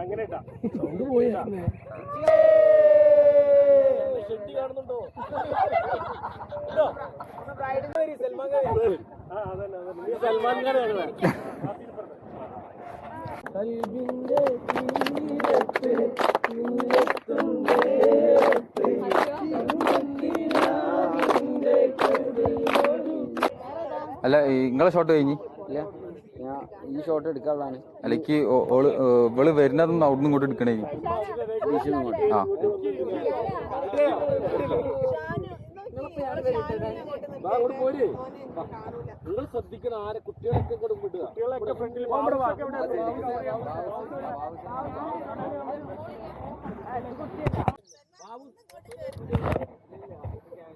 അങ്ങനെ ഷെട്ടി കാണുന്നുണ്ടോ? സൽമാൻ ഖാൻ ആ അതന്നെ സൽമാൻ കൽബിന്റെ തീരത്ത് നേരത്ത് അല്ല നിങ്ങളെ ഷോട്ട് കഴിഞ്ഞ്? ഷോട്ട് എടുക്കാനുള്ളതാണ്. അല്ലെങ്കിൽ ഓൾ ഇവൾ വരുന്നതൊന്നും അവിടുന്ന് ഇങ്ങോട്ട് എടുക്കണേ. ആ. അങ്ങോട്ട് പോര് നിങ്ങൾ ശ്രദ്ധിക്കണം ആരെ കുട്ടികളൊക്കെ വിടുക കുട്ടികളൊക്കെ ഫ്രണ്ടിൽ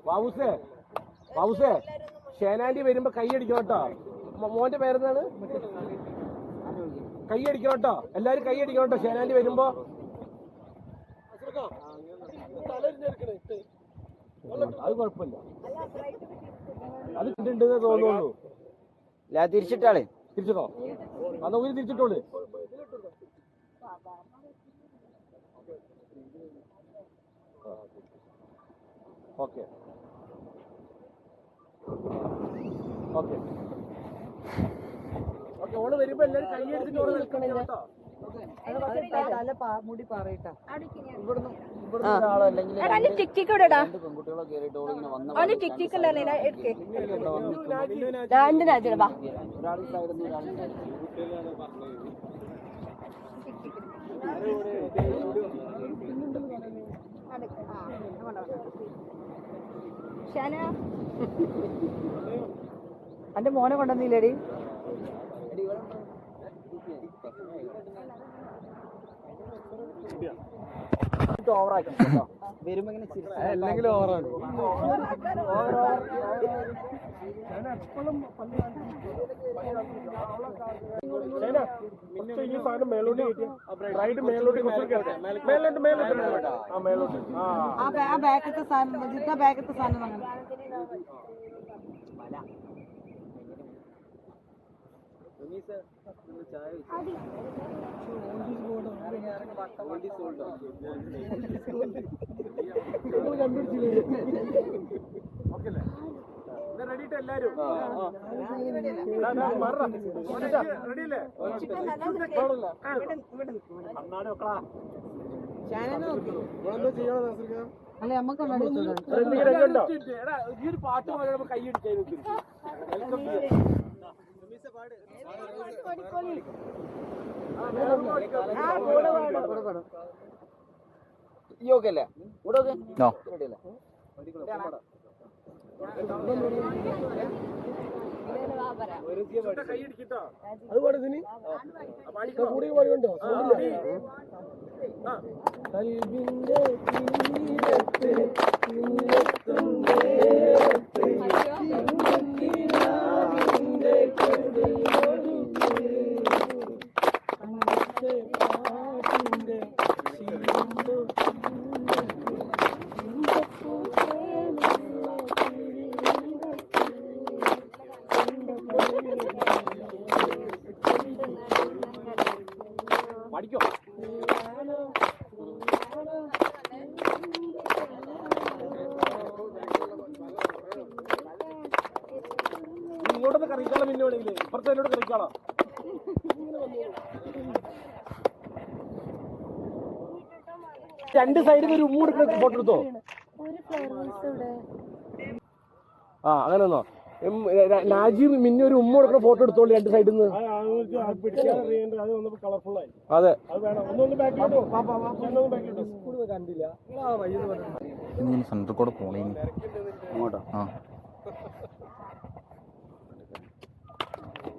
ബാബുസേ ബാബുസേ ഷേനാൻഡി വരുമ്പോ കൈ അടിക്കണം കേട്ടോ മോന്റെ പേരെന്താണ്? കൈ അടിക്കണം കേട്ടോ എല്ലാരും കൈ അടിക്കണം കേട്ടോ ശേനാന്റി വരുമ്പോ. അത് കുഴപ്പമില്ല. അത് കിട്ടുണ്ടെന്ന് തോന്നുള്ളൂ ഇല്ല തിരിച്ചിട്ടാളേ. തിരിച്ചിട്ടോ? അത് ഒരു തിരിച്ചിട്ടോളൂ. ഓക്കെ. ഓക്കെ. ഓൾ വരുമ്പോ എല്ലാരും കൈയെടുത്തിട്ട് ഓൾ നിൽക്കണം കേട്ടോ മുടി പറയട്ടാ. ഇവിടുന്ന് എന്റെ മോനെ കൊണ്ടുവന്നില്ലേടി? ഓവറാക്കണം കേട്ടോ. വരുമ്പോ ഇങ്ങനെ ചിരിച്ച് ഓവറാണ് ഈ സാധനം മേലോട്ട് റൈഡ് മേലോട്ട് കുറച്ച് മേലോട്ട് മേലോട്ട് ആ മേലോട്ട്. ആ. ബാക്കത്തെ സാധനം ജിദ്ദ ബാക്കത്തെ സാധനം അങ്ങനെ. ഓക്കെ അല്ലേ റെഡി എല്ലാരും റെഡി അല്ലേ? നമുക്ക് ഈ ഒരു പാട്ട് പോലെ കൈ അടിച്ചായി ഈ ഓക്കെ അല്ലേ ഇവിടെ ഓക്കെ നോ. റെഡി അല്ലേ കൈ അടിക്കട്ടോ അത് പാടത്തിന് കൂടി പാടുണ്ടോ കൽബിന്റെ തീരത്ത് നിന്നെത്തും Thank you. രണ്ട് സൈഡിൽ ഒരു ഉമ്മ എടുക്കുന്ന ഫോട്ടോ എടുത്തോ? ആ അങ്ങനെ ഒന്നോ നാജീബ് മിന്നി ഒരു ഉമ്മ കൊടുക്കുന്ന ഫോട്ടോ എടുത്തോളൂ രണ്ട് സൈഡിൽ നിന്ന് അതെ സെന്റർ കൂടെ പോണേ അങ്ങോട്ടോ? ആ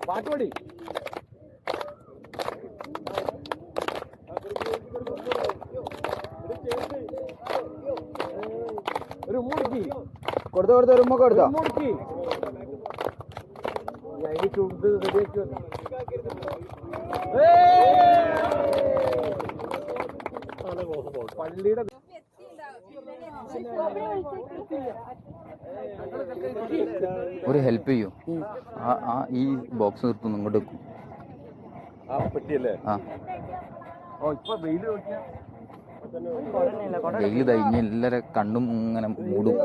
പാട്ട് പാടി ഒരു ഉമ്മ കൊടുക്കി കൊടുത്തോ കൊടുത്തോ ഒരു ഉമ്മ കൊടുത്തോ. പള്ളിയുടെ ഒരു ഹെൽപ്പ് ചെയ്യൂ. ആ ഈ ബോക്സ് നിർത്തുന്നു ഇങ്ങോട്ട് വെക്കും. ആ പെട്ടിയല്ലേ? ആ. ഓ ഇപ്പൊ വെയിൽ നോക്കിയാ? വെയിൽ കഴിഞ്ഞ് എല്ലാരെ കണ്ണും ഇങ്ങനെ മൂടും.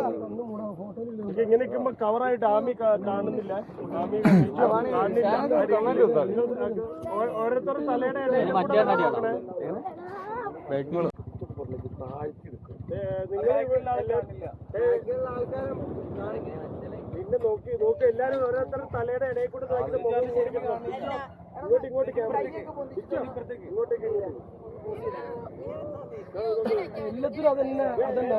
കവറായിട്ട് ആമി കാണുന്നില്ല. ഓരോരുത്തരുടെ തലയുടെ പിന്നെ നോക്കി നോക്കി. എല്ലാരും ഓരോരുത്തരുടെ തലയുടെ ഇടയിൽ കൂടെ. ഇങ്ങോട്ട് ഇങ്ങോട്ട് ക്യാമറ ഇങ്ങോട്ടേക്ക് ഇങ്ങോട്ടേക്ക് എല്ലാത്തിനും അതന്നെ അതന്നെ.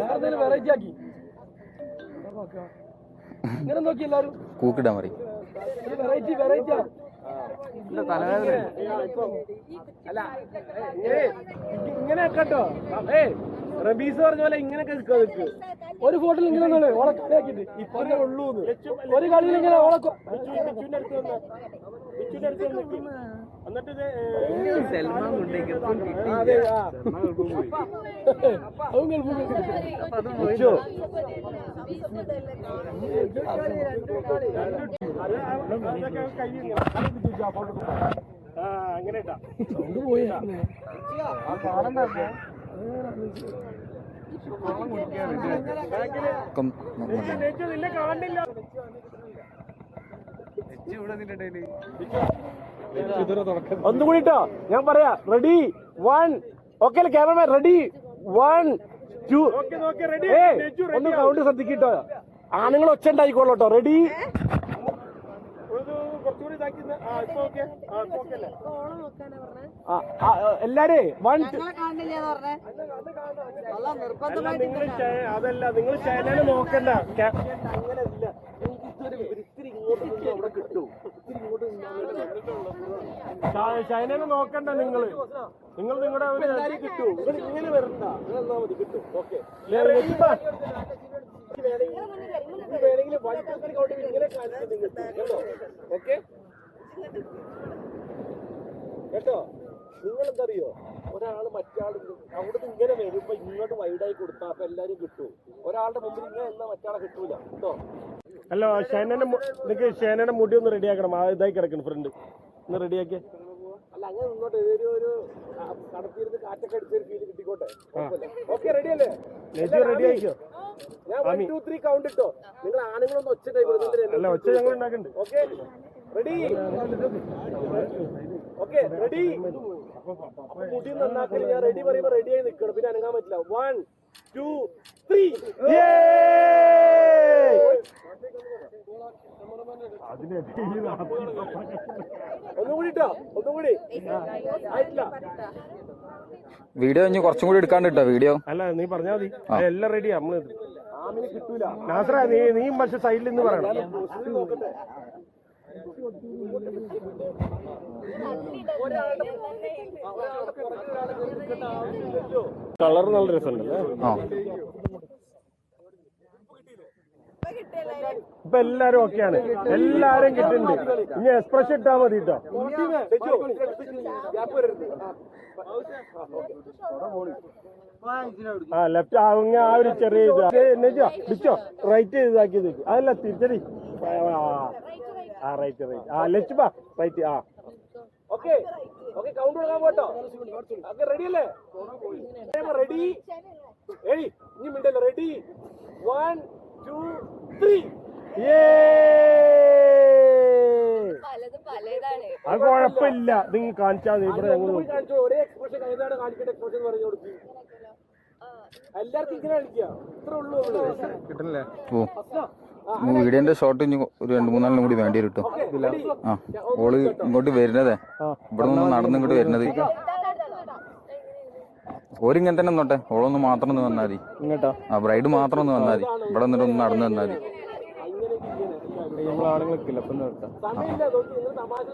വേറെ വെറൈറ്റി ആക്കി. ഇങ്ങനെ നോക്കി എല്ലാരും. കൂക്കിടാൻ പറയും. ഒരു വെറൈറ്റി വെറൈറ്റി അല്ല ഇങ്ങനെ ഇങ്ങനെ കേട്ടോ ഏ റബീസ് പറഞ്ഞ പോലെ ഇങ്ങനെയൊക്കെ നിൽക്കുക നിൽക്ക് ഒരു ഫോട്ടോയിൽ ഇങ്ങനെ നിന്നോളൂ, ഓളെ കളിയാക്കിട്ട് ഇത്രേ ഉള്ളൂ ഒരു കളിയിൽ ഇങ്ങനെ ഓളെ കൊ- ബിച്ചുവിന്റെ അടുത്ത് വന്ന് ബിച്ചുവിന്റെ അടുത്ത് വന്ന് ഗൾഫിൽ കിട്ടും. ഞാൻ പറയാ ready one okay cameraman ready one two ഏ ഒന്ന് കൗണ്ട് ശ്രദ്ധിക്കട്ടോ ആണുങ്ങൾ ഒച്ച ഉണ്ടായിക്കോളൂ കേട്ടോ റെഡി എല്ലാരേ വൺ അതല്ല നിങ്ങൾ ചൈനനെ നോക്കണ്ട ക്യാ- അങ്ങനെയല്ല ഇത്തിരി ഇങ്ങോട്ട് നിന്ന് അവിടെ കിട്ടും ഇത്തിരി ഇങ്ങോട്ട് ചൈനനെ നോക്കണ്ട നിങ്ങൾ. നിങ്ങൾ നിങ്ങളുടെ ഒരു കിട്ടും. നിങ്ങൾ ഇങ്ങനെ വരണ്ട. നിങ്ങൾ എന്നാ മതി കിട്ടും. ഓക്കെ. വേണമെങ്കിൽ വൺ ടു ത്രീ കൗണ്ട് ഇങ്ങനെ കാണിച്ചു നിങ്ങൾക്ക് കേട്ടോ? ഓക്കെ? കേട്ടോ? നിങ്ങൾ എന്തറിയോ ഒരാൾ മറ്റാൾ അവിടുന്ന് ഇങ്ങനെ വരുമ്പോ ഇങ്ങോട്ട് വൈഡായി കൊടുത്താ അപ്പൊ എല്ലാരും കിട്ടും. ഒരാളുടെ മുമ്പിൽ ഇങ്ങനെ എന്നാ മറ്റാളെ കിട്ടൂല. കേട്ടോ അല്ല ഷേനന്റെ നിനക്ക് ഷേനയുടെ മുടി ഒന്ന് റെഡിയാക്കണം ആ ഇതായി കിടക്കണം ഫ്രണ്ട് ഒന്ന് റെഡിയാക്കിയ അല്ല അങ്ങനെ ഇങ്ങോട്ട് ഒരു ഒരു കടത്തിരുന്ന് കാറ്റൊക്കെ അടിച്ചൊരു ഫീൽ കിട്ടിക്കോട്ടെ? ഓക്കെ റെഡി അല്ലേ? റെഡി ആയിക്കോ? ഞാൻ വൺ ടു ത്രീ കൗണ്ട് ഇട്ടോ? നിങ്ങൾ ആണുങ്ങളൊന്നും ഒച്ച അല്ല ഒച്ച ഞങ്ങൾ ഉണ്ടാക്കുന്നുണ്ട് ഓക്കെ റെഡി ഓക്കെ റെഡി മുടി നന്നാക്കൽ ഞാൻ റെഡി പറയുമ്പോ റെഡി ആയി നിൽക്കണം. പിന്നെ അനങ്ങാൻ പറ്റില്ല. വൺ ടു ത്രീ ഒന്നും കൂടി ഇട്ടോ? ഒന്നും കൂടി ആയിട്ടില്ല. വീഡിയോ ഇനി കുറച്ചും കൂടി എടുക്കാണ്ട് കേട്ടോ വീഡിയോ? അല്ല നീ പറഞ്ഞാ മതി. എല്ലാം റെഡിയാ നമ്മൾ കിട്ടൂല. നാസറ നീ നീ പക്ഷെ സൈഡിൽ നിന്ന് പറയണം. കളർ നല്ല രസമുണ്ട് ആ. ഇപ്പൊ എല്ലാരും ഓക്കെയാണ്. എല്ലാരും കിട്ടുന്നുണ്ട്. ഇനി എക്സ്പ്രഷൻ ഇട്ടാ മതി കേട്ടോ ആ ലെഫ്റ്റ് അങ്ങ ആ ഒരു ചെറിയ ഇത്. എന്നുവെച്ചോ പിടിച്ചോ. റൈറ്റ് ഇതാക്കിയത്. അതല്ല തിരിച്ചടി. ആ റൈറ്റ് റൈറ്റ് ആ ലെഫ്റ്റ് ബാ റൈറ്റ് ആ. ഓക്കെ. ഓക്കെ കൗണ്ട് കൊടുക്കാൻ പോട്ടോ ഓക്കെ റെഡി അല്ലേ? റെഡി ഏയ് ഇനി മിണ്ടല്ലോ? റെഡി വൺ ടു ത്രീ അത് കുഴപ്പമില്ല. നിങ്ങൾ കാണിച്ചാൽ ഇവിടെ ഞങ്ങൾ ഒരേ എക്സ്പ്രഷൻ ഏതാണ് കാണിക്കേണ്ട എക്സ്പ്രഷൻ പറഞ്ഞു കൊടുക്കും. എല്ലാവർക്കും ഇങ്ങനെ കളിക്കുക ഇത്ര ഉള്ളൂ. കിട്ടണല്ലേ ഓ വീഡിയോന്റെ ഷോട്ട് ഇനി ഒരു രണ്ട് മൂന്നാലും കൂടി വേണ്ടി വരും ആ ഓൾ ഇങ്ങോട്ട് വരുന്നതേ. ഇവിടെ നിന്ന് നടന്ന് ഇങ്ങോട്ട് വരുന്നത്. ഓരിങ്ങനെ തന്നെ നോട്ടെ ഓളൊന്ന് മാത്രം ഒന്ന് വന്നാൽ മതി. ആ ബ്രൈഡ് മാത്രം ഒന്ന് വന്നാൽ മതി. ഇവിടെ നിന്നിട്ട് ഒന്ന് നടന്നു വന്നാൽ മതി. നമ്മൾ ആണുങ്ങളൊക്കെ ഇല്ല സമയമില്ല നിങ്ങൾ തമാശ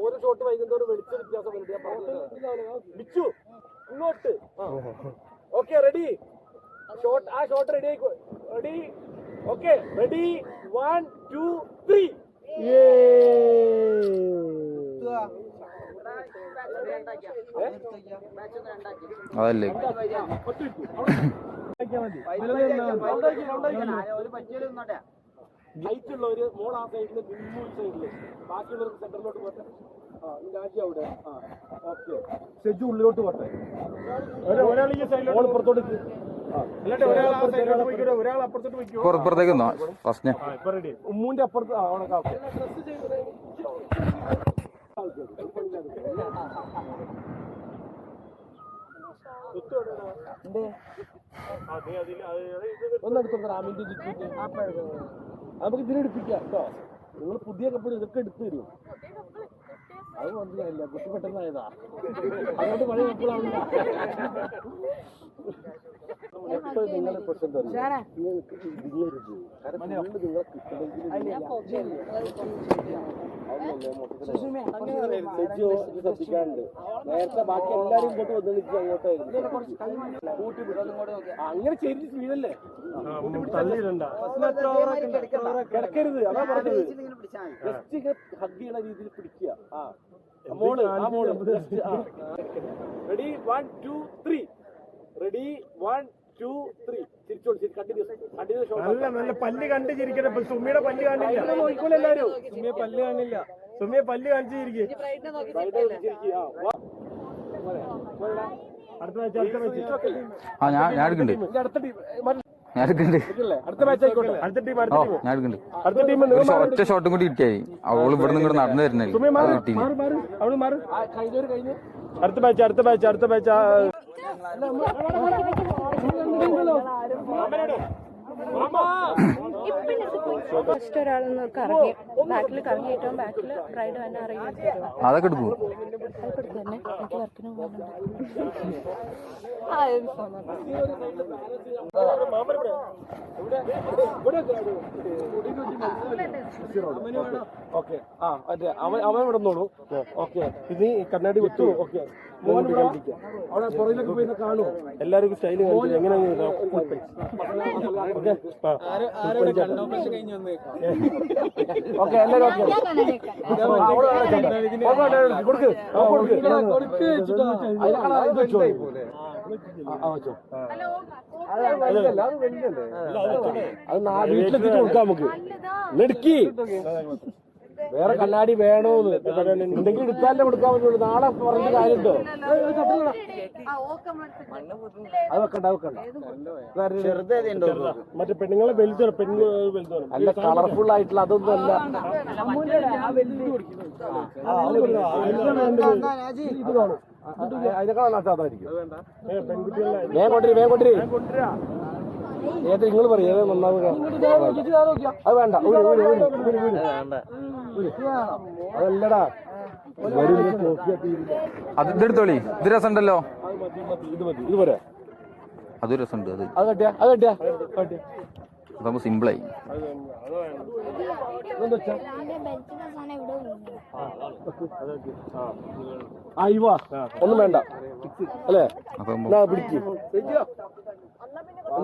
ഓരോ ഷോട്ട് വൈകുന്നേരം വെളിച്ച വ്യത്യാസം വരുന്നുണ്ട് ബിച്ചു ഇങ്ങോട്ട് ഓക്കെ റെഡി ഷോട്ട് ആ ഷോട്ട് റെഡി ആയിക്കോ. Ready okay ready one two three അതല്ലേ? ഹൈറ്റ് ഉള്ളവര് മോൾ ആ സൈഡിൽ നിന്നു സൈഡിൽ. ബാക്കിയുള്ളവർക്ക് സെന്ററിലോട്ട് പോട്ടെ. രാജി അവിടെ. ആ ഓക്കെ സെജു ഉള്ളിലോട്ട് പോട്ടെ. ഒരാൾ ഈ സൈഡിലോട്ട് പുറത്തോട്ട് നിന്നോ ഫസ്റ്റ് ആ ഇപ്പൊ റെഡി ഉമ്മൂന്റെ അപ്പുറത്ത് ഒന്നെടുത്തോണ്ട് റാമിന്റെ നമുക്ക് ഇതിലെടുപ്പിക്കാം കേട്ടോ. നിങ്ങൾ പുതിയ കപ്പൽ ഇതൊക്കെ എടുത്തു തരും അത് മനസ്സിലായില്ല കുട്ടി പെട്ടെന്നായതാ. അതുകൊണ്ട് പഴയ കപ്പലാവില്ല എപ്പോഴും നിങ്ങളുടെ പ്രശ്നം തരും നിങ്ങൾക്ക് ഇതിലേക്ക് കാരണം ഫുള്ള് നിങ്ങളെ കിട്ടണമെങ്കിൽ സെജോ ഇത് ശ്രദ്ധിക്കാനുണ്ട് നേരത്തെ ബാക്കി എല്ലാരും ഇങ്ങോട്ട് വന്ന് നിൽക്കുക അങ്ങോട്ടായിരുന്നു. അങ്ങനെ വീഴല്ലേ തള്ളിയിടണ്ട. കിടക്കരുത്. അതാ പറഞ്ഞത്. ജസ്റ്റ് ഇങ്ങനെ ഹഗ് ചെയ്യണ രീതിയിൽ പിടിക്കുക. ആ. മോൾ ആ മോൾ ready one two three ready one two three തിരിച്ചോളൂ ശരി. കണ്ടിന്യൂസ് കണ്ടിന്യൂസ് നല്ല നല്ല പല്ല് കണ്ട് ചിരിക്കട്ടെ ഇപ്പൊ സുമിയുടെ പല്ല് കാണില്ല. നോക്കിക്കോളൂ എല്ലാരും സുമിയെ പല്ല് കാണില്ല. സുമിയെ പല്ല് കാണിച്ചു ചിരിക്കേ Side ൽ ചിരിക്കുക. ആ, വാ. പോരെ, അടുത്ത വെച്ച് അടുത്ത വെച്ച് ആ ഞാൻ ഞാൻ എടുക്കുന്നുണ്ട് അടുത്ത ടീം ഞാൻ എടുക്കുന്നുണ്ട്? അടുത്ത മാച്ച് ആയിക്കോട്ടെ. അടുത്ത ടീം അടുത്ത ടീം ഞാൻ എടുക്കുന്നുണ്ട് അടുത്ത ടീം ഒരു ഒറ്റ ഷോട്ടും കൂടി കിട്ടിയായി. അവൾ ഇവിടെ നിന്ന് നടന്നു തരുന്നില്ല സുമി മാറ്. മാറ് മാറ്. മാറ്. ആ, കഴിഞ്ഞൊരു കഴിഞ്ഞ്. അടുത്ത ബാച്ച് അടുത്ത ബാച്ച് അടുത്ത ബാച്ച് ഫസ്റ്റ് ഒരാളൊന്ന് കറങ്ങി. ബാക്കിൽ കറങ്ങിയിട്ടും ബാക്കിൽ റൈഡ് തന്നെ അതൊക്കെ എടുക്കും അതൊക്കെ തന്നെ. എനിക്ക് വർക്കിന് പോകുന്നുണ്ട് ആ ഇത് ഓക്കെ. ആ അവൻ അവൻ ഇവിടെ നിന്നോളൂ ഓക്കെ. ഇത് കണ്ണാടി വിട്ടു. ഓക്കെ. എല്ലാവർക്കും സ്റ്റൈൽ കാണിച്ചു ഓക്കെ. കൊടുക്ക്. ആ, വെച്ചോ. അത് വീട്ടിലെത്തിച്ച് കൊടുക്കാം നമുക്ക്. നെടുക്കി. വേറെ കണ്ണാടി വേണോന്ന് എന്തെങ്കിലും എടുത്താലേ കൊടുക്കാൻ പറ്റുള്ളൂ നാളെ പറഞ്ഞ കാര്യമുണ്ടോ അത് വെക്കണ്ട വെക്കണ്ട മറ്റേ പെണ്ണുങ്ങളെ വലുതാണ് പെണ്ണു വലുതാണ് അല്ല കളർഫുൾ ആയിട്ടുള്ള അതൊന്നും അല്ല ഇത് കാണും അതിനേക്കാൾ വേഗം കൊണ്ടിരി വേഗം കൊണ്ടിരി ഏത് നിങ്ങൾ പറയും ഏത് നന്നാവുക അത് വേണ്ട ഊര്, ഊര്, ഊര്, ഊര്, ഊര്. ഊര്. അതല്ലടാ. അത് ഇതെടുത്തോളി ഇത് രസമുണ്ടല്ലോ ഇത് മതി ഇത് പോരെ അത് രസമുണ്ട് അത് അത് കട്ടിയാ അത് കട്ടിയാ കട്ടിയാ അതാകുമ്പോ സിമ്പിളായി ഒന്നും വേണ്ട അല്ലേ പിടിക്ക്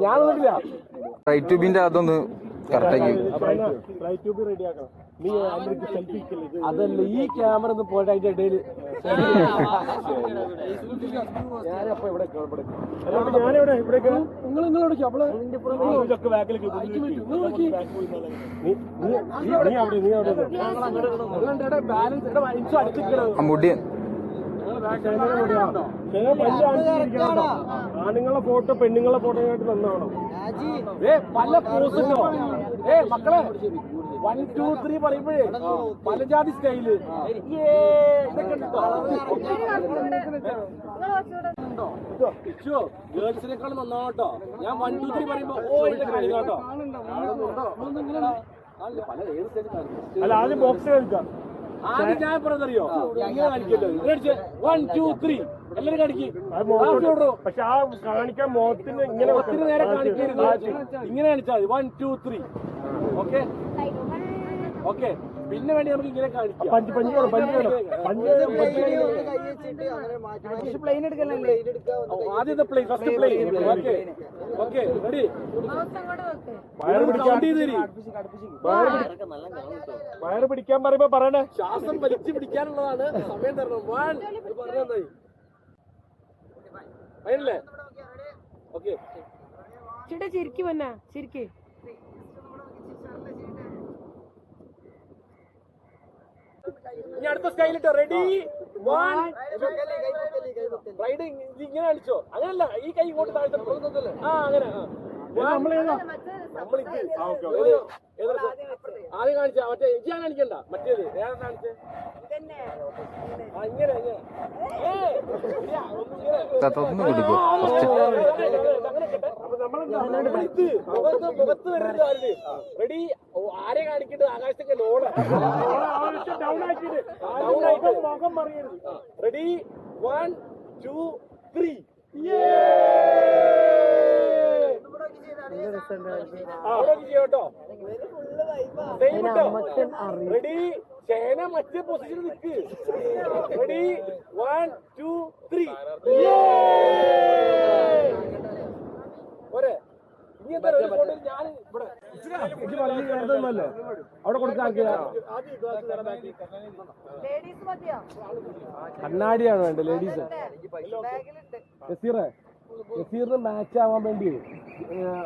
ഞാൻ വന്നിട്ടില്ല. റൈറ്റ് ട്യൂബിന്റെ അതൊന്ന് കറക്റ്റാക്കി റൈറ്റ് ട്യൂബ് റെഡി ആക്കണം. നീ സെൽഫി അതല്ല ഈ ക്യാമറ ഒന്ന് പോയിട്ട് അതിന്റെ ഇടയിൽ ഞാനപ്പോ ഇവിടെ ഞാനിവിടെ ഇവിടേക്ക് നിങ്ങൾ നിങ്ങളോട് അവൾ ബാലൻസ് ആ മുടി ചില പല്ല് കാണിച്ചിരിക്കണം ആണുങ്ങളെ ഫോട്ടോ പെണ്ണുങ്ങളെ ഫോട്ടോ ആയിട്ട് തന്നാണോ ഏ പല പോസുണ്ടോ ഏ മക്കളെ വൺ ടു ത്രീ പറയുമ്പോഴേ പലജാതി സ്റ്റൈൽ ഗേൾസിനേക്കാൾ നന്നാട്ടോ ഞാൻ വൺ ടു ത്രീ പറയുമ്പോ ഓ ഇതൊക്കെ കാണിക്കാട്ടോ അല്ല ആദ്യം ബോക്സ് കളിക്കാം ആദ്യം ഞാൻ പറഞ്ഞറിയോ ഇങ്ങനെ കാണിക്കല്ലോ. വൺ ടു ത്രീ എല്ലാരും കാണിക്കും. പക്ഷെ ആ കാണിക്കാൻ മുഖത്തിന് ഇങ്ങനെ ഒത്തിരി നേരെ കാണിക്കരുത്. ഇങ്ങനെ കാണിച്ചാൽ മതി. One two three okay okay പിന്നെ വേണ്ടി നമുക്ക് ഇങ്ങനെ കാണിക്കാം പഞ്ച് പഞ്ച് വേണം പഞ്ച് വേണം. പഞ്ച് പ്ലെയിൻ എടുക്കലല്ലേ ഓ, ആദ്യത്തെ play first play okay okay ready വയറ് പിടിക്കാൻ വയറ് പിടിക്കാൻ പറയുമ്പോ പറയണേ. ശ്വാസം വലിച്ചു പിടിക്കാനുള്ളതാണ് സമയം തരണം. വൺ പറഞ്ഞായി അതിനല്ലേ ഓക്കെ ചേട്ടാ ചിരിക്ക് വന്നാ ചിരിക്ക്. ഇനി അടുത്ത സ്റ്റൈൽ ഇട്ടോ റെഡി വൺ റൈഡ് ഇങ്ങനെ അടിച്ചോ അങ്ങനല്ല ഈ കൈ ഇങ്ങോട്ട് താഴ്ത്തോ ആ അങ്ങനെ? ആദ്യം കാണിച്ച മറ്റേ ഞാൻ കാണിക്കണ്ട മറ്റേത് വേറെ കാണിച്ചേ ഇങ്ങനെ ഏയ്, ഇല്ല, ഒന്ന് കുടിക്കോ ഫസ്റ്റ് മുഖത്ത് വരുന്നത് ആരുടെ റെഡി ആരെ കാണിക്കേണ്ടത് ആകാശത്തേക്ക് ലോണ് ഡൗൺ ആക്കിയിട്ട് മുഖം പറയരുത് റെഡി വൺ ടു ത്രീ. ചെയ്യോട്ടോ റെഡി ചേന മറ്റേ പൊസിഷനിൽ നിക്ക്. റെഡി വൺ ടു ത്രീ പോരെ ഇനി എന്താ ഒരു ഫോട്ടോ ഞാൻ ഇവിടെ ഇത് പറഞ്ഞു കേട്ടതൊന്നുമല്ലോ അവിടെ കൊടുക്കാക്കിയ കണ്ണാടിയാണ് വേണ്ടത് ലേഡീസ് നസീറെ നസീറിന് മാച്ച് ആവാൻ വേണ്ടി.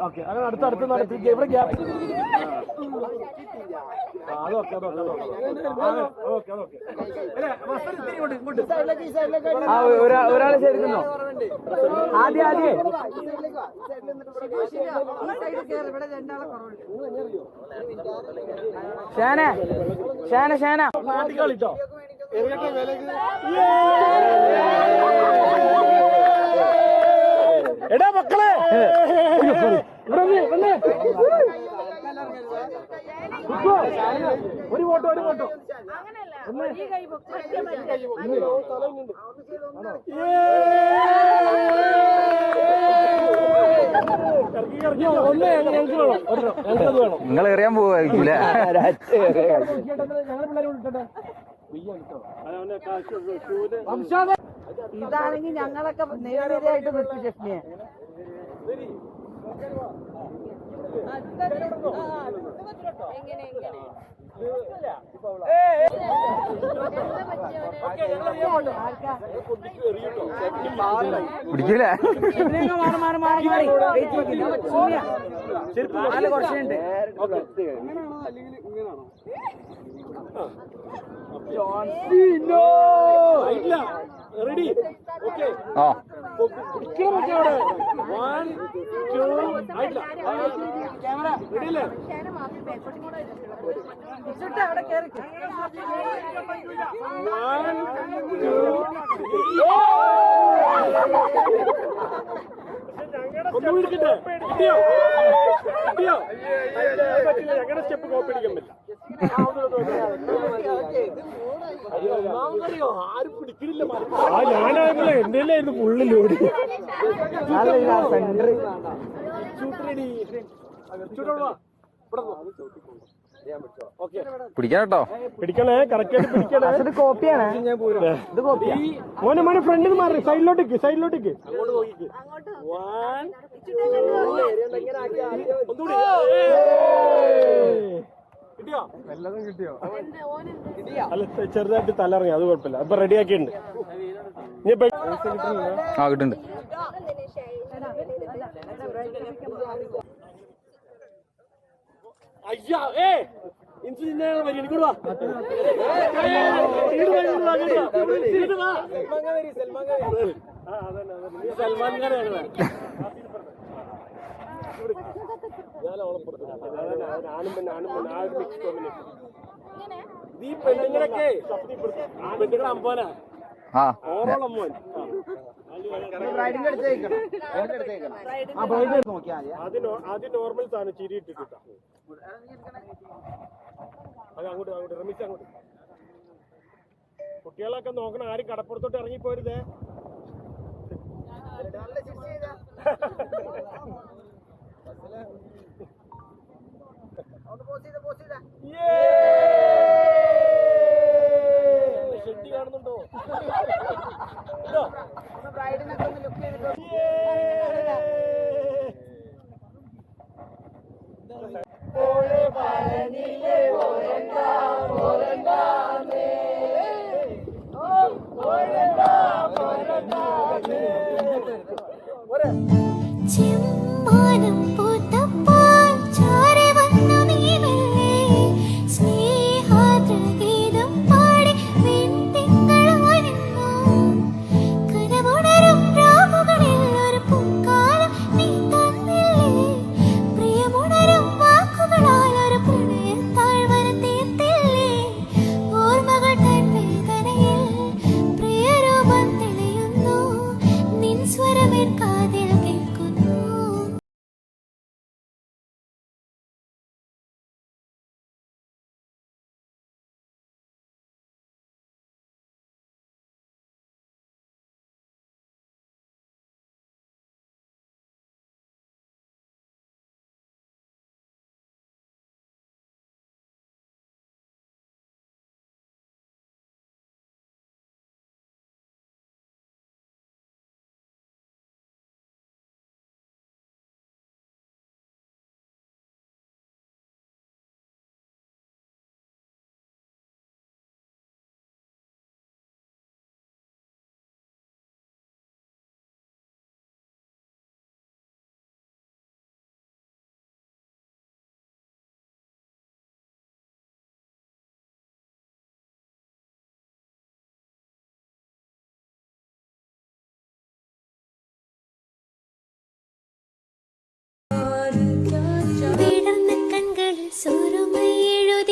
ഓക്കെ അങ്ങനെ അടുത്ത അടുത്ത് നടത്തി ഇവിടെ ഗ്യാപ്പ് അതൊക്കെ ഒരാളെ ചേർക്കുന്നോ. ആദ്യം ആദ്യം. ഷാന ഷാന ഷാന. മാറ്റിക്കളിട്ടോ എടാ മക്കളെ. ഒരു ഫോട്ടോ ഒരു ഫോട്ടോ. നിങ്ങൾ എറിയാൻ പോവായിരിക്കൂല ഞങ്ങളെ പിള്ളേരെ വിളിട്ടെ ഇതാണെങ്കിൽ ഞങ്ങളൊക്കെ നേരിടായിട്ട് നിർത്തി ഷെഫ്നിയെ. പിടിക്കൂല? മാറി മാറി മാറി മാറി. വെയിറ്റ് വെക്കില്ല സുമ്യ നാല് കുറച്ചുണ്ട്. ആയിട്ടില്ല റെഡി ഓക്കെ ആ. പിടിക്കണം ഒക്കെ അവിടെ. വൺ ടു ആയിട്ടില്ല റെഡി അല്ലേ വൺ ഒന്നും ഞങ്ങളുടെ സ്റ്റെപ്പ് കോപ്പി അടിക്കാൻ പറ്റില്ല ആ ഞാനായിരുന്നല്ലോ എന്റെ ആയിരുന്നു ഫുള്ള് ലോഡ് ഓക്കെ പിടിക്കാൻ കേട്ടോ. പിടിക്കണേ കറക്റ്റ് കോപ്പിയാണ് ഇത് കോപ്പിയാ മോനെ മോനെ ഫ്രണ്ടിൽ മാറി. സൈഡിലോട്ടേക്ക് സൈഡിലോട്ടേക്ക്. അങ്ങോട്ട് നോക്കിക്ക്. വൺ ഒന്നുകൂടി. കിട്ടിയോ? വല്ലതും കിട്ടിയോ? അല്ല ചെറുതായിട്ട് തലറങ്ങി അത് കുഴപ്പമില്ല. അപ്പൊ റെഡി ആക്കിയിട്ടുണ്ട്. ആ കിട്ടുന്നുണ്ട് അയ്യാ ഏ ഇൻസു നിന്നാണ് വരി എനിക്കൂടെ വാ ഏയ്, ഇങ്ങോട്ട് വാ, ഇങ്ങോട്ട് വാ, ഇങ്ങോട്ട് വാ. ഇങ്ങോട്ട് വാ. ആ, അതന്നെ, അതന്നെ. നീ സൽമാൻ ഖാനാണ് ഈ പെണ്ണുങ്ങളൊക്കെ പെണ്ണുങ്ങളെ അമ്പോനാ ആ. ആദ്യം നോർമൽ സാധനം ചിരി ഇട്ടിട്ടാ അങ്ങോട്ട് അങ്ങോട്ട് റമിച്ച് അങ്ങോട്ട്. കുട്ടികളൊക്കെ നോക്കണം ആരും കടപ്പുറത്തോട്ട് ഇറങ്ങിപ്പോരുതേ. ഷെട്ടി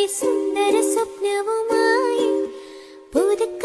അതിസുന്ദര സ്വപ്നവുമായി പുതുക്ക